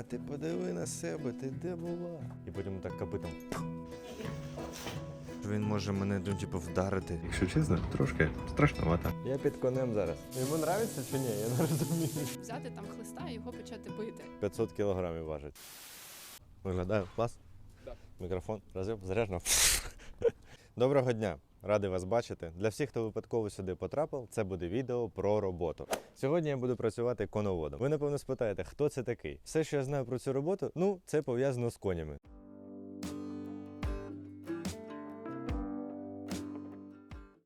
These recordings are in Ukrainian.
А ти подиви на себе, ти де була? І потім так копитом. Він може мене ну, типу, вдарити. Якщо чесно, трошки страшновато. Я під конем зараз. Йому нравиться чи ні? Я не розумію. взяти там хлиста і його почати бити. 500 кілограмів важить. Виглядає клас. Мікрофон розвив заряджено. Доброго дня! Радий вас бачити. Для всіх, хто випадково сюди потрапив, це буде відео про роботу. Сьогодні я буду працювати коноводом. Ви напевно спитаєте, хто це такий? Все, що я знаю про цю роботу, ну це пов'язано з конями.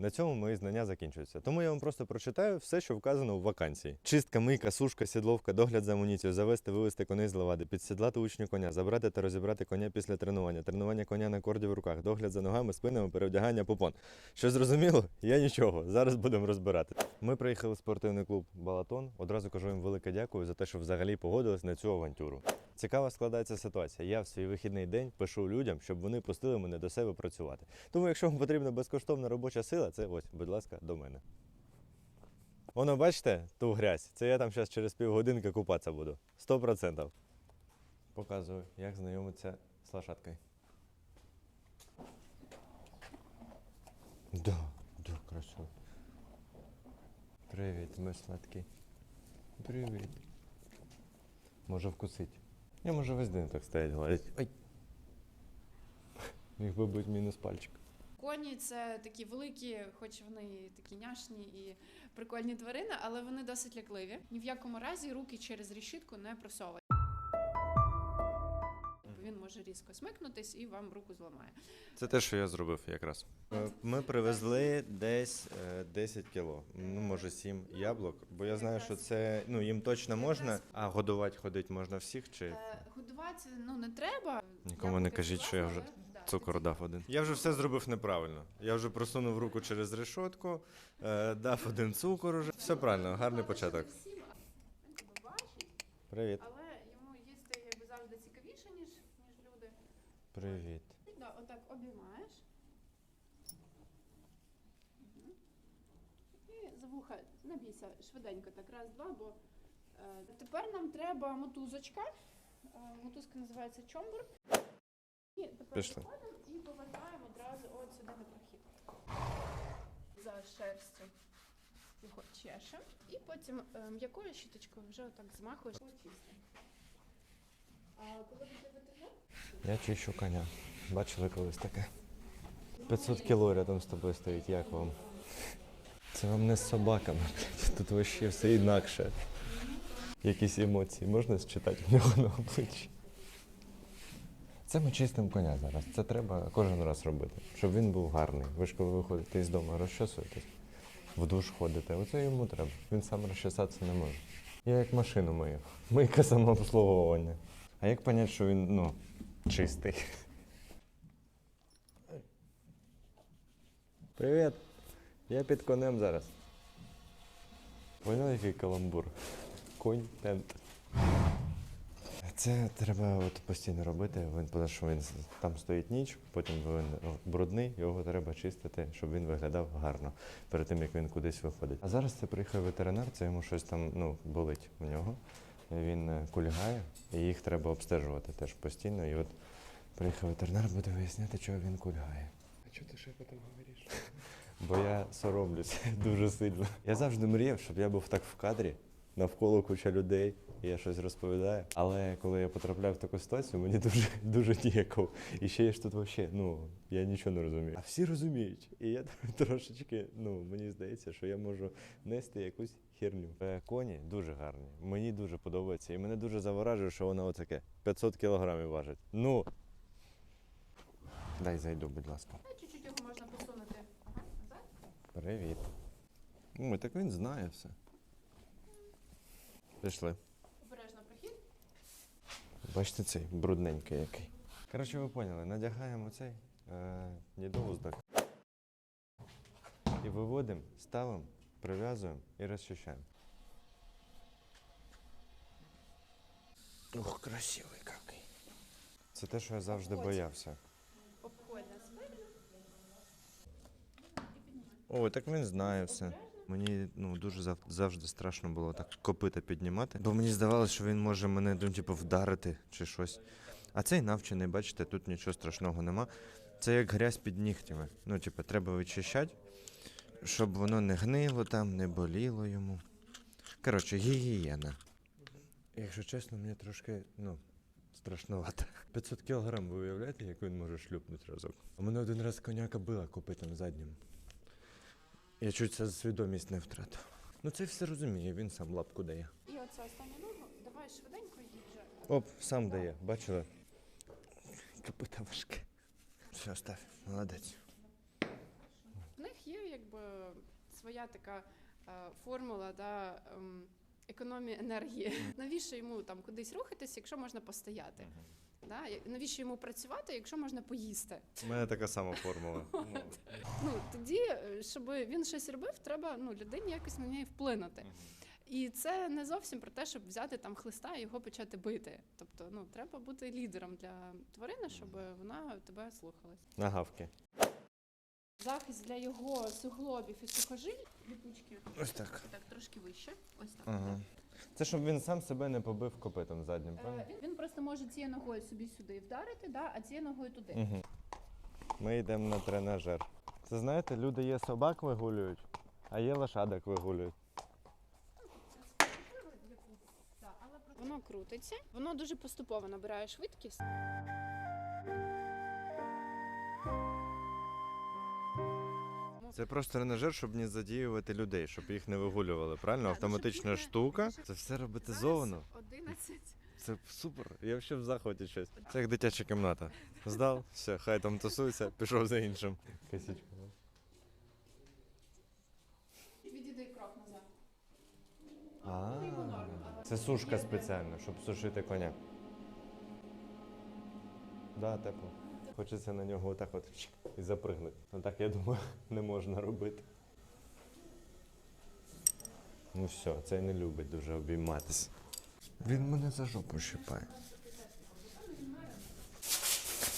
На цьому мої знання закінчуються. Тому я вам просто прочитаю все, що вказано в вакансії: чистка, мийка, сушка, сідловка, догляд за амуніцією, завести, вивести коней з лавади, підсідлати учню коня, забрати та розібрати коня після тренування, тренування коня на корді в руках, догляд за ногами, спинами, перевдягання попон. Що зрозуміло? Я нічого. Зараз будемо розбирати. Ми приїхали в спортивний клуб Балатон. Одразу кажу їм велике дякую за те, що взагалі погодились на цю авантюру. Цікава складається ситуація. Я в свій вихідний день пишу людям, щоб вони пустили мене до себе працювати. Тому, якщо вам потрібна безкоштовна робоча сила, це ось, будь ласка, до мене. Воно, бачите, ту грязь. Це я там зараз через півгодинки купатися буду. Сто процентів. Показую, як знайомитися з лошадкою. Да, да, красиво. Привіт, ми сладкі. Привіт. Може вкусить. Я може весь день так стоять гладить. Ой. Міг би бути мінус пальчик. Коні це такі великі, хоч вони такі няшні і прикольні тварини, але вони досить лякливі. Ні в якому разі руки через решітку не просовують. Може різко смикнутись і вам руку зламає. Це те, що я зробив якраз. Е, Ми привезли десь е, 10 кіло, ну може 7 яблук, бо я знаю, що це ну їм точно можна, а годувати ходити можна всіх чи Е, Годувати ну не треба. Нікому не кажіть, що я вже привезла, але, да, цукор дав один. Я вже все зробив неправильно. Я вже просунув руку через решетку, е, дав один цукор уже. Все правильно, гарний початок. Всім, бачить, Привіт. але йому їсти якби завжди цікавіше, ніж, ніж люди. Привіт. Да, отак обіймаєш. Мгм. І за вуха набійся швиденько, так раз, два, бо е, тепер нам треба мотузочка. Е, мотузка називається чомбур. І тепер Пішли. виходимо і повертаємо одразу от сюди на прохід. За шерстю його чешем. І потім е, м'якою щіточкою вже отак змахуєш. А коли буде ветеринар? Я чищу коня. Бачили колись таке. 500 кіло рядом з тобою стоїть, як вам? Це вам не з собаками, блядь. Тут вообще все інакше. Якісь емоції можна считати в нього на обличчі? Це ми чистимо коня зараз. Це треба кожен раз робити, щоб він був гарний. Ви ж коли виходите із дому, розчесуєтесь, в душ ходите. Оце йому треба. Він сам розчесатися не може. Я як машину мию. Мийка самообслуговування. А як понять, що він, ну, чистий? Привіт. Я під конем зараз. Поняв, який каламбур? Контент. Це треба от постійно робити. Він, тому що він там стоїть ніч, потім він брудний, його треба чистити, щоб він виглядав гарно перед тим, як він кудись виходить. А зараз це приїхав ветеринар, це йому щось там ну, болить у нього. Він е, кульгає, і їх треба обстежувати теж постійно. І от приїхав ветеринар, буде виясняти, чого він кульгає. А что ты шепотом говоришь? Бо я соромлюсь дуже сильно. Я завжди мріяв, щоб я був так в кадрі, навколо куча людей, і я щось розповідаю. Але коли я потрапляв в таку ситуацію, мені дуже дуже ніяково. І ще я ж тут взагалі, ну я нічого не розумію. А всі розуміють. І я трошечки, ну мені здається, що я можу нести якусь херню. Е, Коні дуже гарні. Мені дуже подобається. І мене дуже заворажує, що вона отаке 500 кілограмів важить. Ну. Дай зайду, будь ласка. Ну, Чуть-чуть його можна посунути ага, назад. Привіт. Ой, так він знає все. Пішли. Обережно прохід. Бачите цей брудненький який. Коротше, ви поняли, надягаємо цей е, недоуздок. І виводимо, ставимо, прив'язуємо і розчищаємо. Ох, красивий який. Це те, що я завжди боявся. Ой, так він знає все. Мені ну, дуже зав- завжди страшно було так копита піднімати, бо мені здавалося, що він може мене ну, типу, вдарити чи щось. А цей навчений, бачите, тут нічого страшного нема. Це як грязь під нігтями. Ну, типу, треба вичищати, щоб воно не гнило там, не боліло йому. Коротше, гігієна. Якщо чесно, мені трошки, ну, страшновато. 500 кілограм, ви уявляєте, як він може шлюпнути разок? У мене один раз коняка била копитом заднім. Я чуть це свідомість не втратив. Ну це все розуміє, він сам лапку дає. І оце остання ногу, давай швиденько їй. Оп, сам дає, бачили? Копита важке. Все, став, молодець. Якби своя така е, формула да, ем, економії енергії. Навіщо йому там кудись рухатись, якщо можна постояти? Да? Навіщо йому працювати, якщо можна поїсти? У мене така сама формула. Ну тоді, е, щоб він щось робив, треба ну, людині якось на неї вплинути. І це не зовсім про те, щоб взяти там хлиста і його почати бити. Тобто, ну треба бути лідером для тварини, щоб вона тебе слухалась. Нагавки. Захист для його суглобів і сухожиль ліпучки. Ось так. Так, трошки вище. Ось так. Ага. Це щоб він сам себе не побив копитом заднім, Е. Він, він просто може цією ногою собі сюди вдарити, да, а цією ногою туди. Угу. Ми йдемо на тренажер. Це знаєте, люди є собак вигулюють, а є лошадок вигулюють. Воно крутиться, воно дуже поступово набирає швидкість. Це просто тренажер, щоб не задіювати людей, щоб їх не вигулювали. Правильно? Ну, Автоматична штука. Це все роботизовано. Зараз 11. Це супер. Я взагалі в захваті щось. Це як дитяча кімната. Здав, все, хай там тусується, пішов за іншим. Косічка. Відійди крок назад. А, це сушка спеціальна, щоб сушити коня. Да, тепло. Хочеться на нього отак от і запригнути. Ну так, я думаю, не можна робити. Ну все, цей не любить дуже обійматися. Він мене за жопу щипає.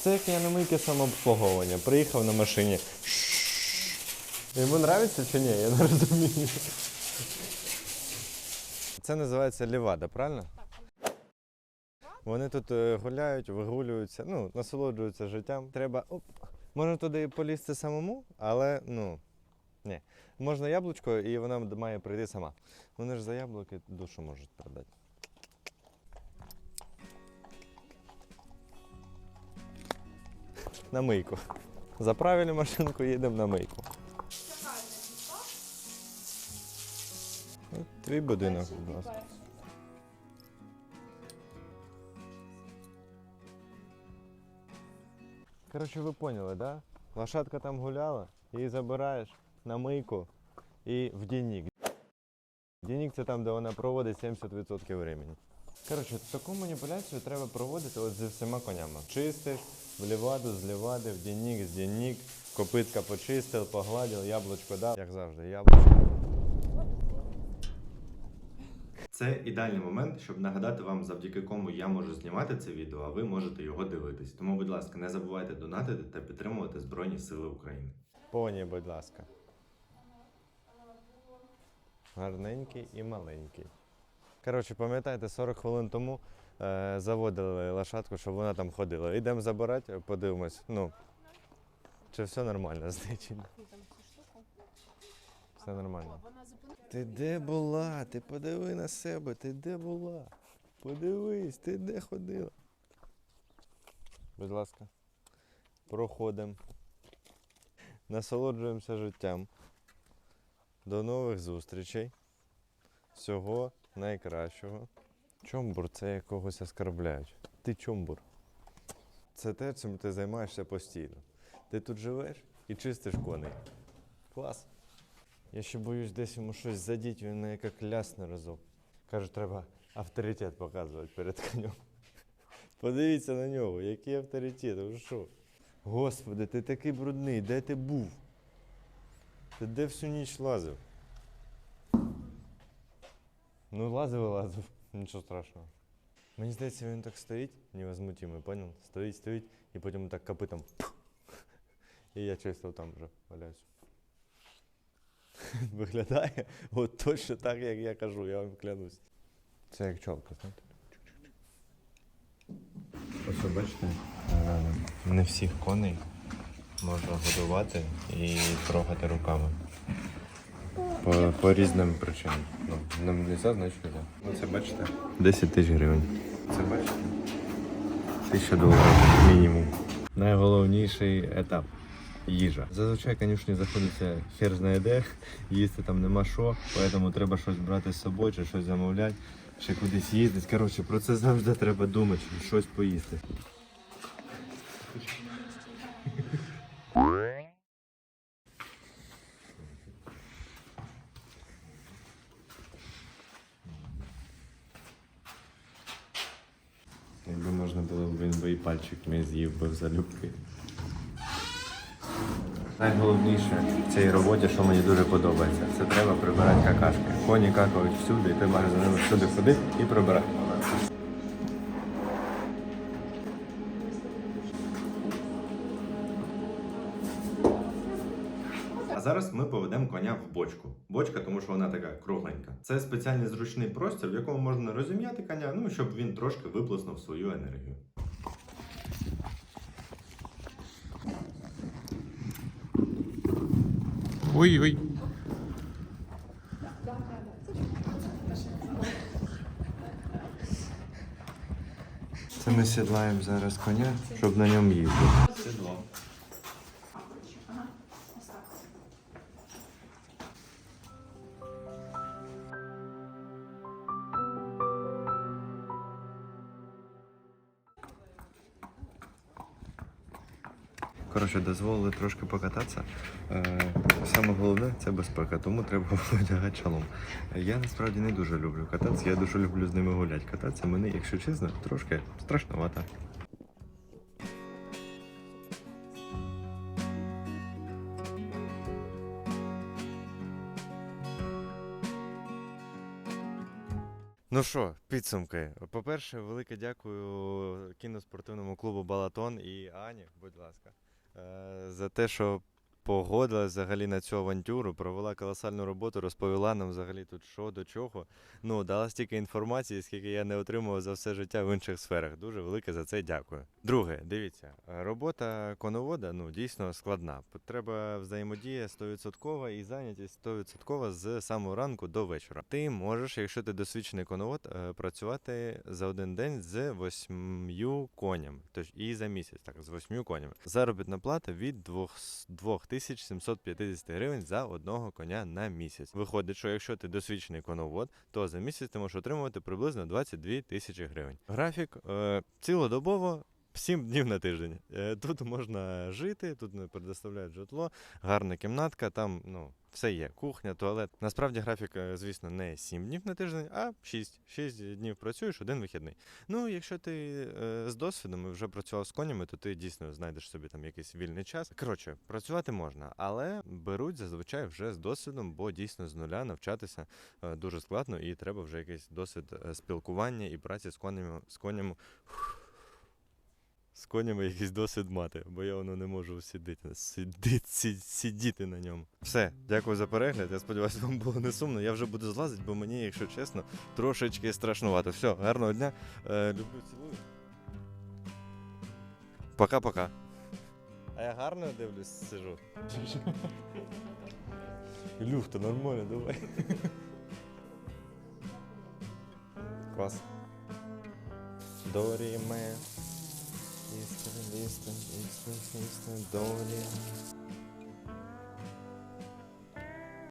Це як я на мийки самообслуговування. Приїхав на машині. Йому подобається чи ні? Я не розумію. Це називається лівада, правильно? Вони тут е, гуляють, вигулюються, ну, насолоджуються життям. Треба. Оп, можна туди полізти самому, але ну. Ні. Можна яблучко, і вона має прийти сама. Вони ж за яблуки душу можуть продати. На мийку. Заправили машинку, їдемо на мийку. Твій будинок, будь ласка. Коротше, ви поняли, да? Лошадка там гуляла, її забираєш на мийку і в денник. Денник це там, де вона проводить 70% времени. Коротше, таку маніпуляцію треба проводити от зі всіма конями. Чистиш, в ліваду, з лівади, в денник, з денник, копитка почистив, погладив, яблучко дав. Як завжди, яблучко. Це ідеальний момент, щоб нагадати вам, завдяки кому я можу знімати це відео, а ви можете його дивитись. Тому, будь ласка, не забувайте донатити та підтримувати Збройні Сили України. Поні, будь ласка. Гарненький і маленький. Коротше, пам'ятаєте, 40 хвилин тому е, заводили лошадку, щоб вона там ходила. Йдемо забирати, подивимось, ну, чи все нормально з нею чи ні. Ну, там цю штуку. Все нормально. Ти де була? Ти подиви на себе, ти де була? Подивись, ти де ходила? Будь ласка, проходимо. Насолоджуємося життям. До нових зустрічей. Всього найкращого. Чомбур це як когось оскарбляють. Ти чомбур. Це те, чим ти займаєшся постійно. Ти тут живеш і чистиш коней. Клас. Я ще боюсь десь йому щось задіть, він мене як лясне разок. Каже, треба авторитет показувати перед конем. Подивіться на нього, який авторитет, ви що? Господи, ти такий брудний, де ти був? Ти де всю ніч лазив? Ну, лазив і лазив, нічого страшного. Мені здається, він так стоїть, невозмутимий, понял? Стоїть, стоїть, і потім так копитом. І я чисто там вже валяюсь. виглядає от точно так, як я кажу, я вам клянусь. Це як чолка, знаєте? Ось ви бачите, е, не всіх коней можна годувати і трогати руками. По, по різним причинам. Ну, нам не можна, значить не Ну, це бачите? 10 тисяч гривень. Це бачите? Тисяча доларів мінімум. Найголовніший етап їжа. Зазвичай конюшні знаходиться хер знає де, їсти там нема що, тому треба щось брати з собою, чи щось замовляти, чи кудись їздити. Коротше, про це завжди треба думати, щоб щось поїсти. Якби можна було, б, він би і пальчик мій з'їв би в залюбки. Найголовніше в цій роботі, що мені дуже подобається, це треба прибирати какашки. Коні какають всюди, і ти маєш за ними всюди ходити і прибирати. А зараз ми поведемо коня в бочку. Бочка, тому що вона така кругленька. Це спеціальний зручний простір, в якому можна розім'яти коня, ну щоб він трошки виплеснув свою енергію. Ой-ой. Це ми сідлаємо зараз коня, щоб на ньому їздити. Сідло. Коротше, дозволили трошки покататися. Е, Саме головне це безпека, тому треба одягати шолом. Я насправді не дуже люблю кататися, я дуже люблю з ними гуляти. Кататися мені, якщо чесно, трошки страшновато. Ну що, підсумки. По-перше, велике дякую кіноспортивному клубу Балатон і Ані, будь ласка, за те, що погодилась взагалі на цю авантюру, провела колосальну роботу, розповіла нам взагалі тут що до чого. Ну, дала стільки інформації, скільки я не отримував за все життя в інших сферах. Дуже велике за це дякую. Друге, дивіться, робота коновода ну, дійсно складна. Треба взаємодія 100% і зайнятість 100% з самого ранку до вечора. Ти можеш, якщо ти досвідчений коновод, е, працювати за один день з восьмю конями. Тож і за місяць, так, з восьмю конями. Заробітна плата від 2750 гривень за одного коня на місяць. Виходить, що якщо ти досвідчений коновод, то за місяць ти можеш отримувати приблизно 22 тисячі гривень. Графік е, цілодобово. Сім днів на тиждень. Е, Тут можна жити, тут не предоставляють житло, гарна кімнатка, там ну, все є. Кухня, туалет. Насправді графік, е, звісно, не 7 днів на тиждень, а 6. 6 днів працюєш, один вихідний. Ну, якщо ти е, з досвідом і вже працював з конями, то ти дійсно знайдеш собі там якийсь вільний час. Коротше, працювати можна, але беруть зазвичай вже з досвідом, бо дійсно з нуля навчатися дуже складно і треба вже якийсь досвід спілкування і праці з конями з конями. З конями якийсь досвід мати, бо я воно не можу сидіти, сидіти, сидіти на ньому. Все, дякую за перегляд. Я сподіваюся, вам було не сумно. Я вже буду злазити, бо мені, якщо чесно, трошечки страшнувато. Все, гарного дня. Е, люблю, цілую. Пока-пока. А я гарно дивлюсь, сижу. Люхта, нормально, давай. Клас. Дорі ме. Істин, істин, істин, істин, долі.